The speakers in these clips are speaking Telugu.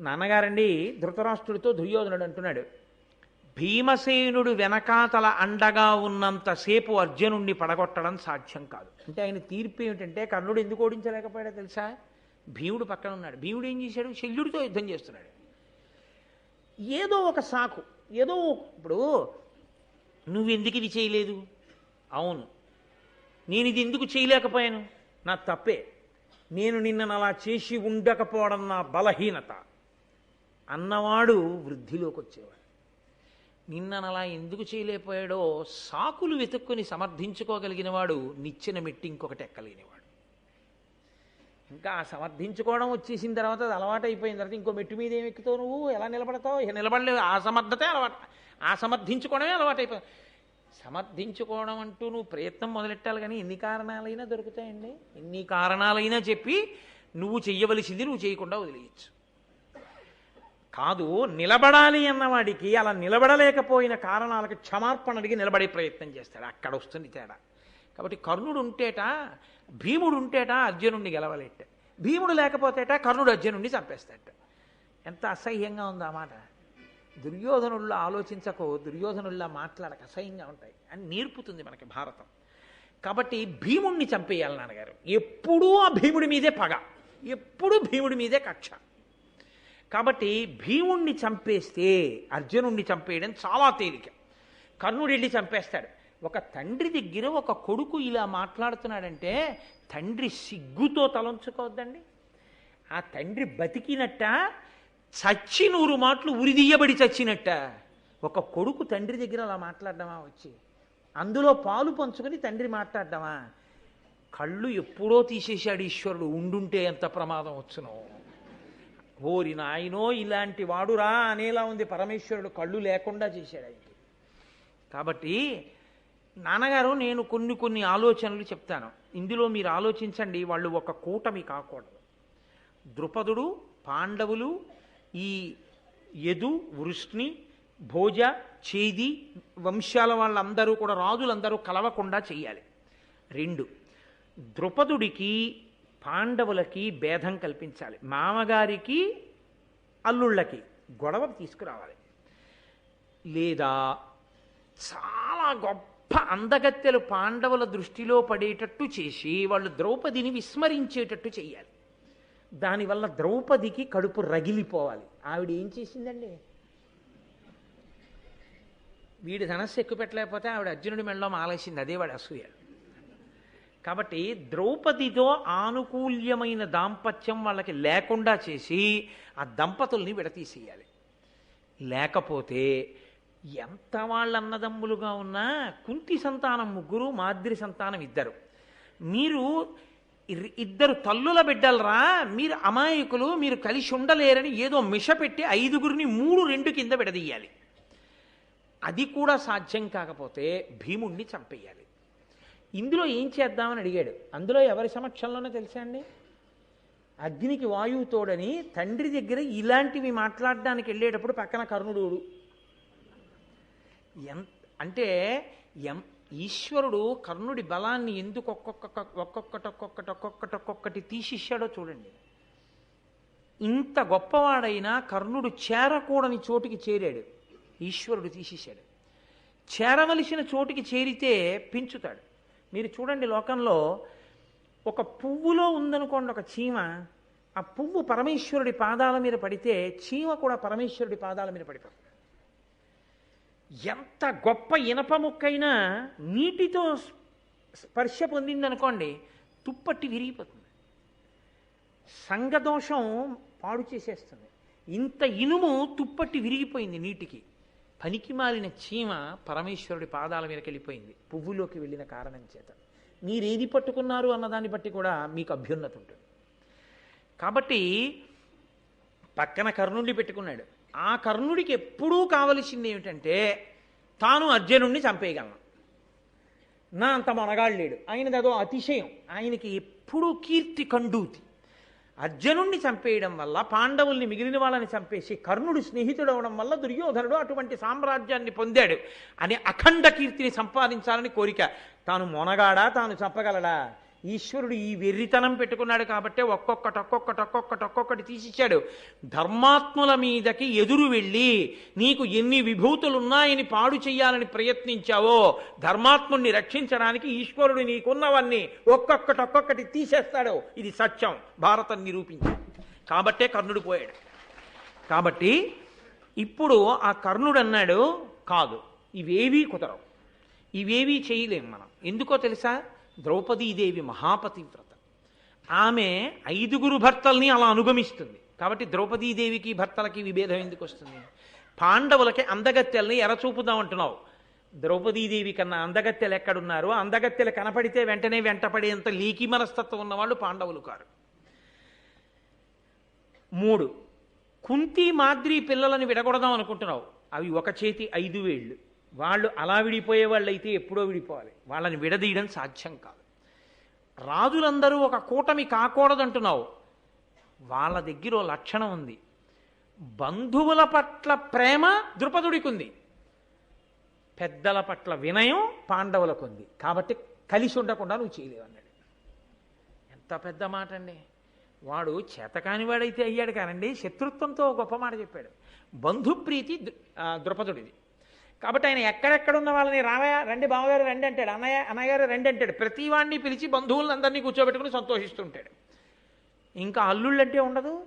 నాన్నగారండి ధృతరాష్ట్రుడితో దుర్యోధనుడు అంటున్నాడు భీమసేనుడు వెనకాతల అండగా ఉన్నంతసేపు అర్జునుణ్ణి పడగొట్టడం సాధ్యం కాదు. అంటే ఆయన తీర్పు ఏమిటంటే కర్ణుడు ఎందుకు ఓడించలేకపోయాడో తెలుసా? భీముడు పక్కన ఉన్నాడు. భీముడు ఏం చేశాడు? శల్యుడితో యుద్ధం చేస్తున్నాడు. ఏదో ఒక సాకు ఏదో ఇప్పుడు నువ్వెందుకు ఇది చేయలేదు? అవును. నేను ఇది ఎందుకు చేయలేకపోయాను? నా తప్పే. నేను నిన్నను అలా చేసి ఉండకపోవడం నా బలహీనత. అన్నవాడు వృద్ధిలోకి వచ్చేవాడు నిన్ననలా ఎందుకు చేయలేకపోయాడో సాకులు వెతుక్కుని సమర్థించుకోగలిగిన వాడు నిచ్చిన మెట్టి ఇంకొకటి ఎక్కలేనివాడు. ఇంకా సమర్థించుకోవడం వచ్చేసిన తర్వాత అది అలవాటు అయిపోయిన తర్వాత ఇంకో మెట్టు మీద ఏమి ఎక్కుతావు నువ్వు? ఎలా నిలబడతావు? ఇక అసమర్థతే అలవాటు. అసమర్థించుకోవడమే సమర్థించుకోవడమే అలవాటు అయిపోయింది సమర్థించుకోవడం అంటూ నువ్వు ప్రయత్నం మొదలెట్టాలి కానీ ఎన్ని కారణాలైనా దొరుకుతాయండి. ఎన్ని కారణాలైనా చెప్పి నువ్వు చెయ్యవలసింది నువ్వు చేయకుండా వదిలేయచ్చు. కాదు నిలబడాలి అన్నవాడికి అలా నిలబడలేకపోయిన కారణాలకు క్షమార్పణ అడిగి నిలబడే ప్రయత్నం చేస్తాడు. అక్కడ వస్తుంది తేడా. కాబట్టి కర్ణుడు ఉంటేట భీముడు ఉంటేట అర్జునుడిని గెలవలేట భీముడు లేకపోతేట కర్ణుడు అర్జునుడిని చంపేస్తాట ఎంత అసహ్యంగా ఉంది ఆ మాట. దుర్యోధనుల్లో ఆలోచించకో దుర్యోధనుల్లా మాట్లాడక అసహ్యంగా ఉంటాయి. అని నేర్పుతుంది మనకి భారతం. కాబట్టి భీముణ్ణి చంపేయాలి నాన్నగారు. ఎప్పుడూ ఆ భీముడి మీదే పగ. ఎప్పుడూ భీముడి మీదే కక్ష. కాబట్టి భీముణ్ణి చంపేస్తే అర్జునుణ్ణి చంపేయడం చాలా తేలిక. కర్ణుడు వెళ్ళి చంపేస్తాడు. ఒక తండ్రి దగ్గర ఒక కొడుకు ఇలా మాట్లాడుతున్నాడంటే తండ్రి సిగ్గుతో తలంచుకోవద్దండి. ఆ తండ్రి బతికినట్ట చచ్చి నూరు మాటలు ఉరిదీయబడి చచ్చినట్ట. ఒక కొడుకు తండ్రి దగ్గర అలా మాట్లాడడమా వచ్చి? అందులో పాలు పంచుకొని తండ్రి మాట్లాడడమా కళ్ళు ఎప్పుడో తీసేశాడు ఈశ్వరుడు ఉండుంటే ఎంత ప్రమాదం వచ్చునో. ఓరి నాయనో ఇలాంటి వాడురా అనేలా ఉంది. పరమేశ్వరుడు కళ్ళు లేకుండా చేశాడు ఆయనకి. కాబట్టి నాన్నగారు నేను కొన్ని కొన్ని ఆలోచనలు చెప్తాను. ఇందులో మీరు ఆలోచించండి వాళ్ళు ఒక కూటమి కాకూడదు. ద్రుపదుడు పాండవులు ఈ యదు వృష్ణి భోజ చేది వంశాల వాళ్ళందరూ కూడా రాజులందరూ కలవకుండా చేయాలి. రెండు ద్రుపదుడికి పాండవులకి భేదం కల్పించాలి. మామగారికి అల్లుళ్ళకి గొడవ తీసుకురావాలి. లేదా చాలా గొప్ప అందగత్తెలు పాండవుల దృష్టిలో పడేటట్టు చేసి వాళ్ళు ద్రౌపదిని విస్మరించేటట్టు చేయాలి దానివల్ల ద్రౌపదికి కడుపు రగిలిపోవాలి. ఆవిడ ఏం చేసిందండి? వీడి ధనస్సు ఎక్కువ పెట్టలేకపోతే ఆవిడ అర్జునుడి మెడలో మాలేసింది. అదే వాడి అసూయ. కాబట్టి ద్రౌపదితో ఆనుకూల్యమైన దాంపత్యం వాళ్ళకి లేకుండా చేసి ఆ దంపతుల్ని విడతీసేయాలి. లేకపోతే ఎంత వాళ్ళన్నదమ్ములుగా ఉన్నా కుంతి సంతానం ముగ్గురు మాద్రి సంతానం ఇద్దరు. మీరు ఇద్దరు తల్లుల బిడ్డలరా మీరు అమాయకులు మీరు కలిసి ఉండలేరని ఏదో మిష పెట్టి ఐదుగురిని మూడు రెండు కింద విడదీయాలి. అది కూడా సాధ్యం కాకపోతే భీముణ్ణి చంపేయాలి. ఇందులో ఏం చేద్దామని అడిగాడు? అందులో ఎవరి సమక్షంలోనో తెలుసా అండి? అగ్నికి వాయువు తోడని తండ్రి దగ్గర ఇలాంటివి మాట్లాడడానికి వెళ్ళేటప్పుడు పక్కన కర్ణుడు ఎంత అంటే ఎం ఈశ్వరుడు కర్ణుడి బలాన్ని ఎందుకు ఒక్కొక్క ఒక్కొక్కటి ఒక్కొక్కటి ఒక్కొక్కటి ఒక్కొక్కటి తీసిచ్చాడో చూడండి. ఇంత గొప్పవాడైనా కర్ణుడు చేరకూడని చోటికి చేరాడు. ఈశ్వరుడు తీసేశాడు చేరవలసిన చోటికి చేరితే పెంచుతాడు. మీరు చూడండి లోకంలో ఒక పువ్వులో ఉందనుకోండి ఒక చీమ. ఆ పువ్వు పరమేశ్వరుడి పాదాల మీద పడితే చీమ కూడా పరమేశ్వరుడి పాదాల మీద పడిపోతుంది. ఎంత గొప్ప ఇనప ముక్కైనా నీటితో స్పర్శ పొందిందనుకోండి తుప్పట్టి విరిగిపోతుంది. సంగదోషం పాడు చేసేస్తుంది. ఇంత ఇనుము తుప్పట్టి విరిగిపోయింది నీటికి. పనికి మాలిన చీమ పరమేశ్వరుడి పాదాల మీదకి వెళ్ళిపోయింది. పువ్వులోకి వెళ్ళిన కారణం చేత. మీరేది పట్టుకున్నారు అన్నదాన్ని బట్టి కూడా మీకు అభ్యున్నత ఉంటుంది. కాబట్టి పక్కన కర్ణుడిని పెట్టుకున్నాడు. ఆ కర్ణుడికి ఎప్పుడూ కావలసింది ఏమిటంటే తాను అర్జునుడిని చంపేయగలను. నా అంత మనగాడు లేడు. ఆయనది అదో అతిశయం. ఆయనకి ఎప్పుడూ కీర్తి కండూతి. అర్జునుణ్ణి చంపేయడం వల్ల పాండవుల్ని మిగిలిన వాళ్ళని చంపేసి కర్ణుడు స్నేహితుడవడం వల్ల దుర్యోధనుడు అటువంటి సామ్రాజ్యాన్ని పొందాడు అని అఖండ కీర్తిని సంపాదించాలని కోరిక. తాను మొనగాడా? తాను చంపగలడా? ఈశ్వరుడు ఈ వెర్రితనం పెట్టుకున్నాడు కాబట్టే ఒక్కొక్కటి ఒక్కొక్కటి ఒక్కొక్కటి ఒక్కొక్కటి తీసిచ్చాడు. ధర్మాత్ముల మీదకి ఎదురు వెళ్ళి నీకు ఎన్ని విభూతులున్నాయని పాడు చేయాలని ప్రయత్నించావో ధర్మాత్ముణ్ణి రక్షించడానికి ఈశ్వరుడు నీకున్నవన్నీ ఒక్కొక్కటి ఒక్కొక్కటి తీసేస్తాడు. ఇది సత్యం. భారతం నిరూపించాడు కాబట్టే కర్ణుడు పోయాడు. కాబట్టి ఇప్పుడు ఆ కర్ణుడు అన్నాడు కాదు. ఇవేవీ కుదరవు. ఇవేవీ చేయలేం మనం. ఎందుకో తెలుసా? ద్రౌపదీదేవి మహాపతివ్రత. ఆమె ఐదుగురు భర్తల్ని అలా అనుగమిస్తుంది. కాబట్టి ద్రౌపదీదేవికి భర్తలకి విభేదం ఎందుకు వస్తుంది? పాండవులకి అందగత్తెల్ని ఎరచూపుదాం అంటున్నావు. ద్రౌపదీదేవి కన్నా అందగత్తెలు ఎక్కడున్నారో? అందగత్తెలు కనపడితే వెంటనే వెంటపడేంత లీకి మనస్తత్వం ఉన్నవాళ్ళు పాండవులు కారు. మూడు కుంతి మాద్రి పిల్లలని విడగొడదాం అనుకుంటున్నావు. అవి ఒక చేతి ఐదు వేళ్ళు. వాళ్ళు అలా విడిపోయే వాళ్ళు అయితే ఎప్పుడో విడిపోవాలి. వాళ్ళని విడదీయడం సాధ్యం కాదు. రాజులందరూ ఒక కూటమి కాకూడదంటున్నావు. వాళ్ళ దగ్గర లక్షణం ఉంది. బంధువుల పట్ల ప్రేమ ద్రుపదుడికి ఉంది పెద్దల పట్ల వినయం పాండవులకు ఉంది కాబట్టి కలిసి ఉండకుండా నువ్వు చేయలేవు అన్నాడు. ఎంత పెద్ద మాట అండి వాడు చేతకాని వాడైతే అయ్యాడు కానండి. శత్రుత్వంతో గొప్ప మాట చెప్పాడు. బంధుప్రీతి దృ- ద్రుపదుడిది. కాబట్టి ఆయన ఎక్కడెక్కడ ఉన్న వాళ్ళని రామయ్య రండి బావగారు రండి అంటాడు. అన్నయ్య అన్నయ్య గారు రండి అంటాడు. ప్రతి వాడిని పిలిచి బంధువులందరినీ కూర్చోబెట్టుకుని సంతోషిస్తుంటాడు. ఇంకా అల్లుళ్ళంటే ఉండదు.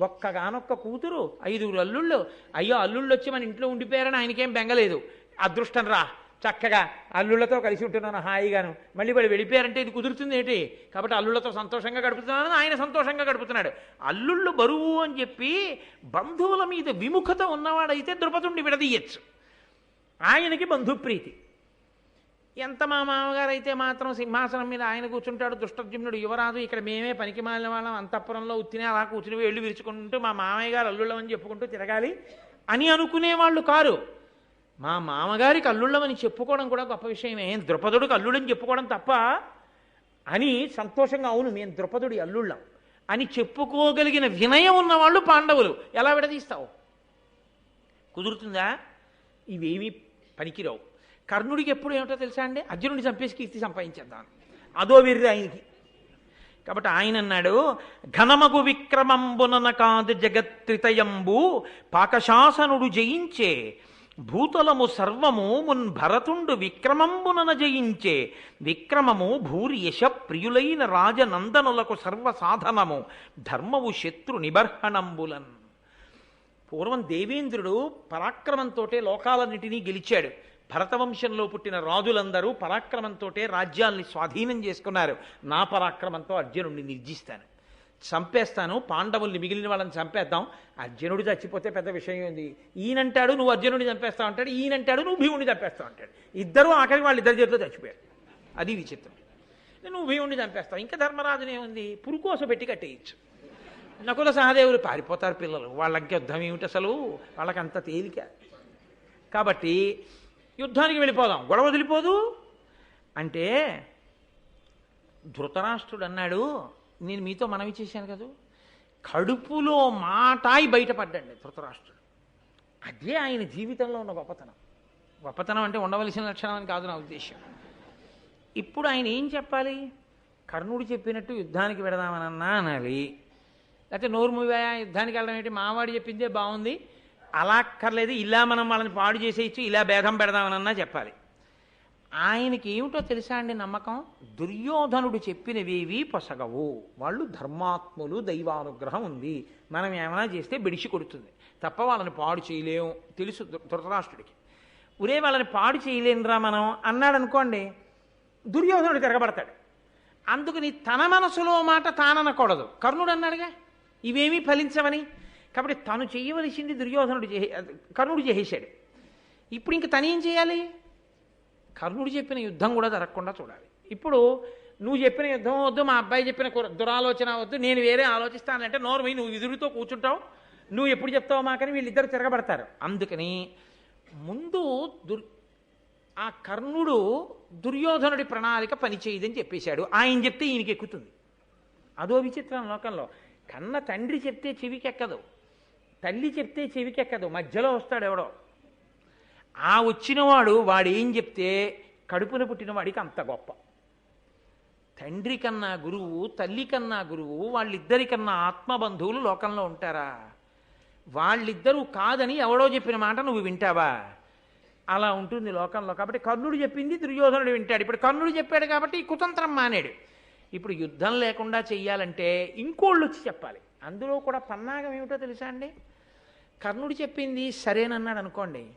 ఒక్కగానొక్క కూతురు ఐదుగురు అల్లుళ్ళు. అయ్యో అల్లుళ్ళు వచ్చి మన ఇంట్లో ఉండిపోయారని ఆయనకేం బెంగలేదు. అదృష్టం రా. చక్కగా అల్లుళ్ళతో కలిసి ఉంటున్నాను హాయిగాను. మళ్ళీ వాళ్ళు వెళ్ళిపోయారంటే ఇది కుదురుతుంది ఏంటి? కాబట్టి అల్లుళ్ళతో సంతోషంగా గడుపుతున్నాను ఆయన సంతోషంగా గడుపుతున్నాడు. అల్లుళ్ళు బరువు అని చెప్పి బంధువుల మీద విముఖత ఉన్నవాడైతే ద్రుపదుండి విడదీయచ్చు. ఆయనకి బంధుప్రీతి. ఎంత మా మామగారు అయితే మాత్రం సింహాసనం మీద ఆయన కూర్చుంటాడు దుష్టజుమ్నుడు యువరాజు ఇక్కడ మేమే పనికి మాలిన వాళ్ళం అంతఃపురంలో ఉత్తినే అలా కూర్చుని వెళ్ళి విరుచుకుంటూ మా మామయ్య గారు అల్లుళ్ళమని చెప్పుకుంటూ తిరగాలి అని అనుకునే వాళ్ళు కారు. మా మామగారికి అల్లుళ్ళమని చెప్పుకోవడం కూడా గొప్ప విషయమే. ద్రుపదుడికి అల్లుడని చెప్పుకోవడం తప్ప అని సంతోషంగా అవును మేము ద్రుపదుడి అల్లుళ్ళం అని చెప్పుకోగలిగిన వినయం ఉన్నవాళ్ళు పాండవులు. ఎలా విడదీస్తావు? కుదురుతుందా? ఇవేమీ పనికిరావు. కర్ణుడికి ఎప్పుడు ఏమిటో తెలుసా అండి? అర్జునుడిని చంపేసి కీర్తి సంపాదించేద్దాం. అదో వెర్రి ఆయనకి. కాబట్టి ఆయన అన్నాడు ఘనమగు విక్రమంబునన కాదు జగత్రితయంబు పాకశాసనుడు జయించే భూతలము సర్వము మున్ భరతుండు విక్రమంబునన జయించే విక్రమము భూరి యశ ప్రియులైన రాజనందనులకు సర్వసాధనము ధర్మవు శత్రు నిబర్హణంబులన్. పూర్వం దేవేంద్రుడు పరాక్రమంతో లోకాలన్నిటినీ గెలిచాడు. భరతవంశంలో పుట్టిన రాజులందరూ పరాక్రమంతో రాజ్యాల్ని స్వాధీనం చేసుకున్నారు. నా పరాక్రమంతో అర్జునుడిని నిర్జిస్తాను. చంపేస్తాను పాండవుల్ని మిగిలిన వాళ్ళని చంపేద్దాం. అర్జునుడు చచ్చిపోతే పెద్ద విషయం ఏంది? ఈయనంటాడు నువ్వు అర్జునుడిని చంపేస్తావు అంటాడు. ఈయనంటాడు నువ్వు భీముడిని చంపేస్తావు అంటాడు. ఇద్దరు ఆఖరి వాళ్ళు ఇద్దరి చేతిలో చచ్చిపోయారు. అది విచిత్రం. నువ్వు భీముడిని చంపేస్తావు ఇంకా ధర్మరాజునే ఉంది పురుకోస పెట్టి కట్టేయచ్చు. నకుల సహదేవులు పారిపోతారు పిల్లలు. వాళ్ళకి యుద్ధం ఏమిటి అసలు? వాళ్ళకంత తేలిక. కాబట్టి యుద్ధానికి వెళ్ళిపోదాం. గొడవ వదిలిపోదు. అంటే ధృతరాష్ట్రుడు అన్నాడు నేను మీతో మనవి చేశాను కదా. కడుపులో మాటాయి బయటపడ్డండి ధృతరాష్ట్రుడు. అదే ఆయన జీవితంలో ఉన్న గొప్పతనం. గొప్పతనం అంటే ఉండవలసిన లక్షణం అని కాదు నా ఉద్దేశం ఇప్పుడు ఆయన ఏం చెప్పాలి? కర్ణుడు చెప్పినట్టు యుద్ధానికి వెడదామనన్నా అనాలి. లేకపోతే నోరు మూవాయా యుద్ధానికి వెళ్ళడం ఏంటి? మావాడు చెప్పిందే బాగుంది. అలా అక్కర్లేదు. ఇలా మనం వాళ్ళని పాడు చేసేయచ్చు. ఇలా భేదం పెడదామనన్నా చెప్పాలి. ఆయనకి ఏమిటో తెలుసా అండి నమ్మకం? దుర్యోధనుడు చెప్పినవేవి పొసగవు. వాళ్ళు ధర్మాత్ములు దైవానుగ్రహం ఉంది. మనం ఏమైనా చేస్తే బిడిచి కొడుతుంది. తప్ప వాళ్ళని పాడు చేయలేము తెలుసు ధృతరాష్ట్రుడికి. ఉరే వాళ్ళని పాడు చేయలేనురా మనం అన్నాడు అనుకోండి దుర్యోధనుడు తిరగబడతాడు. అందుకని తన మనసులో మాట తాననకూడదు. కర్ణుడు అన్నాడుగా ఇవేమీ ఫలించవని. కాబట్టి తను చేయవలసింది దుర్యోధనుడు చేసే కర్ణుడు చేసేశాడు. ఇప్పుడు ఇంక తనేం ఏం చేయాలి? కర్ణుడు చెప్పిన యుద్ధం కూడా జరగకుండా చూడాలి. ఇప్పుడు నువ్వు చెప్పిన యుద్ధం వద్దు మా అబ్బాయి చెప్పిన దురాలోచన వద్దు నేను వేరే ఆలోచిస్తానంటే నోరు నువ్వు విదురుతో కూర్చుంటావు. నువ్వు ఎప్పుడు చెప్తావు మాకని వీళ్ళిద్దరు తిరగబడతారు. అందుకని ముందు దుర్ ఆ కర్ణుడు దుర్యోధనుడి ప్రణాళిక పనిచేయదని చెప్పేశాడు. ఆయన చెప్తే ఈయనకి ఎక్కుతుంది. అదో విచిత్రం లోకంలో. కన్న తండ్రి చెప్తే చెవికెక్కదు. తల్లి చెప్తే చెవికెక్కదు. మధ్యలో వస్తాడు ఎవడో. ఆ వచ్చినవాడు వాడు ఏం చెప్తే కడుపున పుట్టిన వాడికి అంత గొప్ప. తండ్రి కన్నా గురువు తల్లి కన్నా గురువు వాళ్ళిద్దరికన్నా ఆత్మబంధువులు లోకంలో ఉంటారా? వాళ్ళిద్దరూ కాదని ఎవడో చెప్పిన మాట నువ్వు వింటావా? అలా ఉంటుంది లోకంలో. కాబట్టి కర్ణుడు చెప్పింది దుర్యోధనుడు వింటాడు. ఇప్పుడు కర్ణుడు చెప్పాడు కాబట్టి కుతంత్రం మానేడు. ఇప్పుడు యుద్ధం లేకుండా చెయ్యాలంటే ఇంకోళ్ళు వచ్చి చెప్పాలి. అందులో కూడా పన్నాగం ఏమిటో తెలుసా అండి? కర్ణుడు చెప్పింది సరేనన్నాడు అనుకోండి.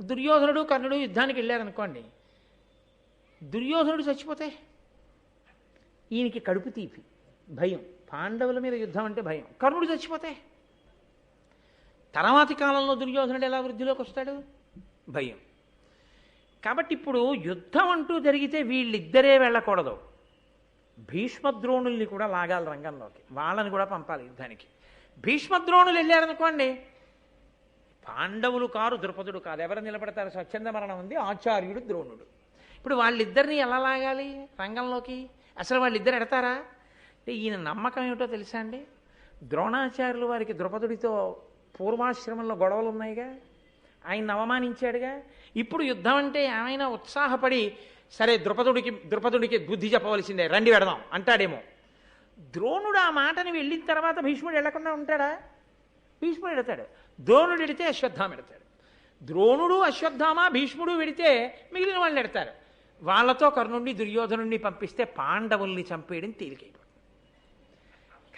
దుర్యోధనుడు కర్ణుడు యుద్ధానికి వెళ్ళారనుకోండి దుర్యోధనుడు చచ్చిపోతే ఈయనకి కడుపు తీపి భయం. పాండవుల మీద యుద్ధం అంటే భయం. కర్ణుడు చచ్చిపోతే తర్వాతి కాలంలో దుర్యోధనుడు ఎలా వృద్ధిలోకి వస్తాడు? భయం. కాబట్టి ఇప్పుడు యుద్ధం అంటూ జరిగితే వీళ్ళిద్దరే వెళ్ళకూడదు. భీష్మద్రోణుల్ని కూడా లాగాలి రంగంలోకి. వాళ్ళని కూడా పంపాలి యుద్ధానికి. భీష్మద్రోణులు వెళ్ళారనుకోండి పాండవులు కారు ద్రుపదుడు కాదు. ఎవరు నిలబడతారు? స్వచ్ఛంద మరణం ఉంది ఆచార్యుడు ద్రోణుడు. ఇప్పుడు వాళ్ళిద్దరిని ఎలా లాగాలి రంగంలోకి? అసలు వాళ్ళిద్దరు ఎడతారా? అంటే ఈయన నమ్మకం ఏమిటో తెలుసా అండి? ద్రోణాచార్యులు వారికి ద్రుపదుడితో పూర్వాశ్రమంలో గొడవలు ఉన్నాయిగా ఆయన అవమానించాడుగా. ఇప్పుడు యుద్ధం అంటే ఏమైనా ఉత్సాహపడి సరే ద్రుపదుడికి ద్రుపదుడికి బుద్ధి చెప్పవలసిందే. రండి వెడదాం. అంటాడేమో. ద్రోణుడు ఆ మాటని వెళ్ళిన తర్వాత భీష్ముడు వెళ్ళకుండా ఉంటాడా? భీష్ముడు ఎడతాడు ద్రోణుడు ఎడితే అశ్వత్థామ ఎడతాడు ద్రోణుడు అశ్వత్థామ భీష్ముడు వెడితే మిగిలిన వాళ్ళు ఎడతారు వాళ్ళతో కర్ణుడిని దుర్యోధనుణ్ణి పంపిస్తే పాండవుల్ని చంపేయడం తేలికైపోతుంది.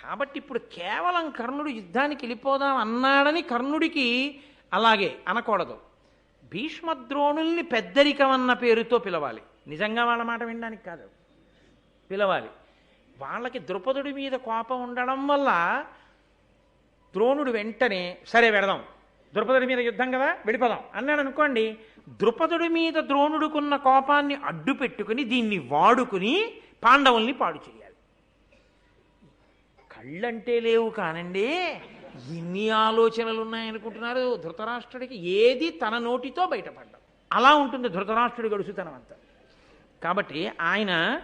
కాబట్టి ఇప్పుడు కేవలం కర్ణుడు యుద్ధానికి వెళ్ళిపోదాం అన్నాడని కర్ణుడికి అలాగే అనకూడదు. భీష్మద్రోణుల్ని పెద్దరికం అన్న పేరుతో పిలవాలి. నిజంగా వాళ్ళ మాట వినడానికి కాదు. పిలవాలి. వాళ్ళకి ద్రుపదుడి మీద కోపం ఉండడం వల్ల ద్రోణుడు వెంటనే సరే వెడదాం. ద్రుపదుడి మీద యుద్ధం కదా వెళ్ళిపోదాం. అన్నాడు అనుకోండి ద్రుపదుడి మీద ద్రోణుడుకున్న కోపాన్ని అడ్డు పెట్టుకుని దీన్ని వాడుకుని పాండవుల్ని పాడు చేయాలి. కళ్ళంటే లేవు కానండి ఎన్ని ఆలోచనలు ఉన్నాయనుకుంటున్నారు ధృతరాష్ట్రుడికి ఏది తన నోటితో బయటపడ్డం అలా ఉంటుంది ధృతరాష్ట్రుడి గడుసుతనం అంతా. కాబట్టి ఆయన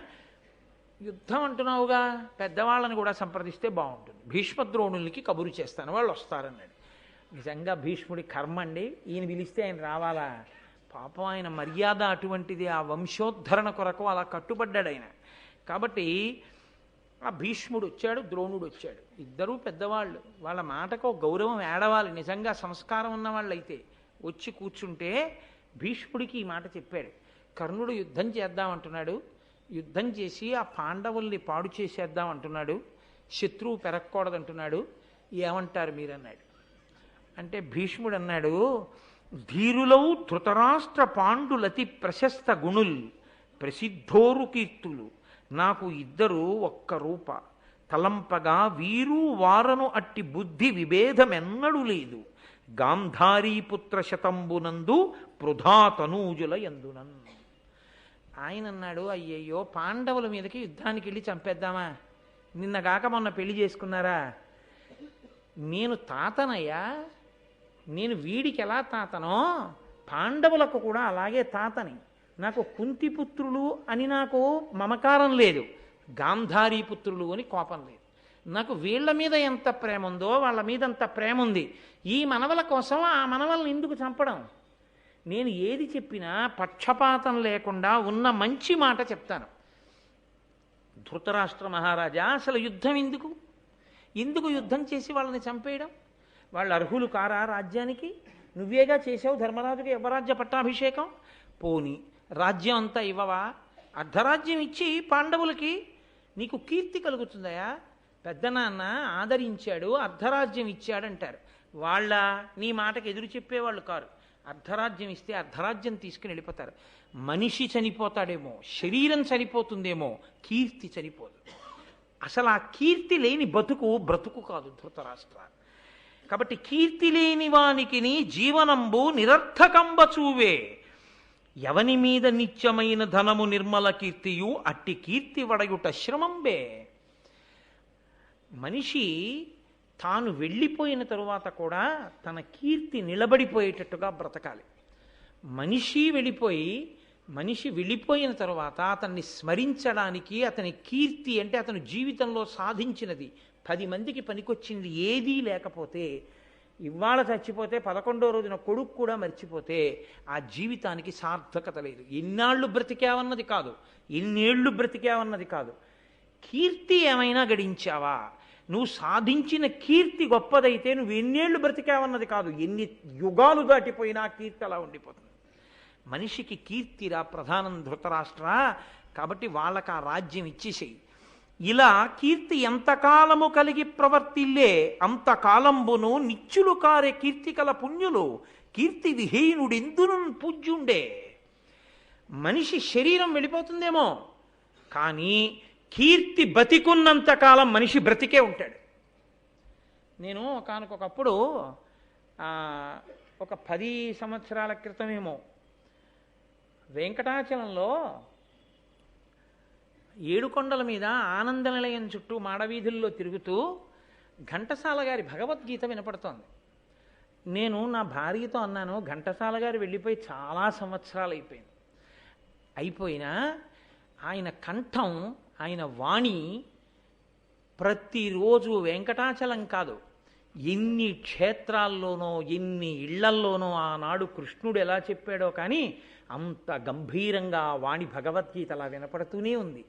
యుద్ధం అంటున్నావుగా పెద్దవాళ్ళని కూడా సంప్రదిస్తే బాగుంటుంది. భీష్మద్రోణులకి కబురు చేస్తాను వాళ్ళు వస్తారన్నాడు. నిజంగా భీష్ముడి కర్మ అండి. ఈయన పిలిస్తే ఆయన రావాలా? పాపం ఆయన మర్యాద అటువంటిది ఆ వంశోద్ధరణ కొరకు అలా కట్టుబడ్డాడు ఆయన. కాబట్టి ఆ భీష్ముడు వచ్చాడు ద్రోణుడు వచ్చాడు. ఇద్దరూ పెద్దవాళ్ళు. వాళ్ళ మాటకు గౌరవం ఏడవాలి. నిజంగా సంస్కారం ఉన్న వాళ్ళైతే వచ్చి కూర్చుంటే భీష్ముడికి ఈ మాట చెప్పాడు. కర్ణుడు యుద్ధం చేద్దామంటున్నాడు. యుద్ధం చేసి ఆ పాండవుల్ని పాడు చేసేద్దామంటున్నాడు. శత్రువు పెరగకూడదంటున్నాడు ఏమంటారు మీరన్నాడు? అంటే భీష్ముడు అన్నాడు ధీరులౌ ధృతరాష్ట్ర పాండులతి ప్రశస్త గుణుల్ ప్రసిద్ధోరు కీర్తులు. నాకు ఇద్దరు ఒక్క రూప. తలంపగా వీరు వారను అట్టి బుద్ధి విభేదమెన్నడూ లేదు. గాంధారీపుత్ర శతంబునందు పృధాతనూజుల ఎందునన్ ఆయన అన్నాడు అయ్యయ్యో పాండవుల మీదకి యుద్ధానికి వెళ్ళి చంపేద్దామా? నిన్నగాక మొన్న పెళ్ళి చేసుకున్నారా? నేను తాతనయ్యా నేను వీడికి ఎలా తాతనో పాండవులకు కూడా అలాగే తాతని. నాకు కుంతిపుత్రులు అని నాకు మమకారం లేదు గాంధారీ పుత్రులు అని కోపం లేదు. నాకు వీళ్ళ మీద ఎంత ప్రేమ ఉందో వాళ్ళ మీద అంత ప్రేమ ఉంది ఈ మనవల కోసం ఆ మనవల్ని ఎందుకు చంపడం? నేను ఏది చెప్పినా పక్షపాతం లేకుండా ఉన్న మంచి మాట చెప్తాను. ధృతరాష్ట్ర మహారాజా అసలు యుద్ధం ఎందుకు? ఎందుకు యుద్ధం చేసి వాళ్ళని చంపేయడం? వాళ్ళు అర్హులు కారా రాజ్యానికి? నువ్వేగా చేసావు ధర్మరాజుకి యువరాజ్య పట్టాభిషేకం? పోని రాజ్యం అంతా ఇవ్వవా? అర్ధరాజ్యం ఇచ్చి పాండవులకి నీకు కీర్తి కలుగుతుందయా? పెద్దనాన్న ఆదరించాడు అర్ధరాజ్యం ఇచ్చాడంటారు. వాళ్ళ నీ మాటకు ఎదురు చెప్పేవాళ్ళు కారు. అర్ధరాజ్యం ఇస్తే అర్ధరాజ్యం తీసుకుని వెళ్ళిపోతారు. మనిషి చనిపోతాడేమో శరీరం చనిపోతుందేమో కీర్తి చనిపోదు. అసలు ఆ కీర్తి లేని బతుకు బ్రతుకు కాదు ధృతరాష్ట్ర. కాబట్టి కీర్తి లేని వానికి జీవనంబు నిరర్థకంబ చూవే. ఎవని మీద నిత్యమైన ధనము నిర్మల కీర్తియు అట్టి కీర్తి వడయుట శ్రమంబే. మనిషి తాను వెళ్ళిపోయిన తరువాత కూడా తన కీర్తి నిలబడిపోయేటట్టుగా బ్రతకాలి. మనిషి వెళ్ళిపోయి మనిషి వెళ్ళిపోయిన తర్వాత అతన్ని స్మరించడానికి అతని కీర్తి అంటే అతను జీవితంలో సాధించినది పది మందికి పనికొచ్చింది ఏదీ లేకపోతే ఇవాళ చచ్చిపోతే పదకొండో రోజున కొడుకు కూడా మర్చిపోతే ఆ జీవితానికి సార్థకత లేదు. ఎన్నాళ్ళు బ్రతికావన్నది కాదు ఎన్నేళ్ళు బ్రతికావన్నది కాదు. కీర్తి ఏమైనా గడించావా? నువ్వు సాధించిన కీర్తి గొప్పదైతే నువ్వు ఎన్నేళ్ళు బ్రతికావన్నది కాదు. ఎన్ని యుగాలు దాటిపోయినా కీర్తి అలా ఉండిపోతుంది. మనిషికి కీర్తిరా ప్రధానం ధృతరాష్ట్ర. కాబట్టి వాళ్ళకి ఆ రాజ్యం ఇచ్చేసేయి. ఇలా కీర్తి ఎంతకాలము కలిగి ప్రవర్తిల్లే అంతకాలంబును నిత్యులు కారే కీర్తికల పుణ్యులు కీర్తి విహీనుడెందును పూజ్యుండే. మనిషి శరీరం వెళ్ళిపోతుందేమో. కానీ కీర్తి బతికున్నంత కాలం మనిషి బ్రతికే ఉంటాడు. నేను ఒకనకొకప్పుడు ఒక పది సంవత్సరాల క్రితమేమో వెంకటాచలంలో ఏడుకొండల మీద ఆనంద నిలయం చుట్టూ మాడవీధుల్లో తిరుగుతూ ఘంటసాల గారి భగవద్గీత వినపడుతోంది. నేను నా భార్యతో అన్నాను ఘంటసాల గారు వెళ్ళిపోయి చాలా సంవత్సరాలు అయిపోయింది అయిపోయినా ఆయన కంఠం ఆయన వాణి ప్రతిరోజు వెంకటాచలం కాదు. ఎన్ని క్షేత్రాల్లోనో ఎన్ని ఇళ్ళల్లోనో ఆనాడు కృష్ణుడు ఎలా చెప్పాడో కానీ అంత గంభీరంగా వాణి భగవద్గీత అలా వినపడుతూనే ఉంది.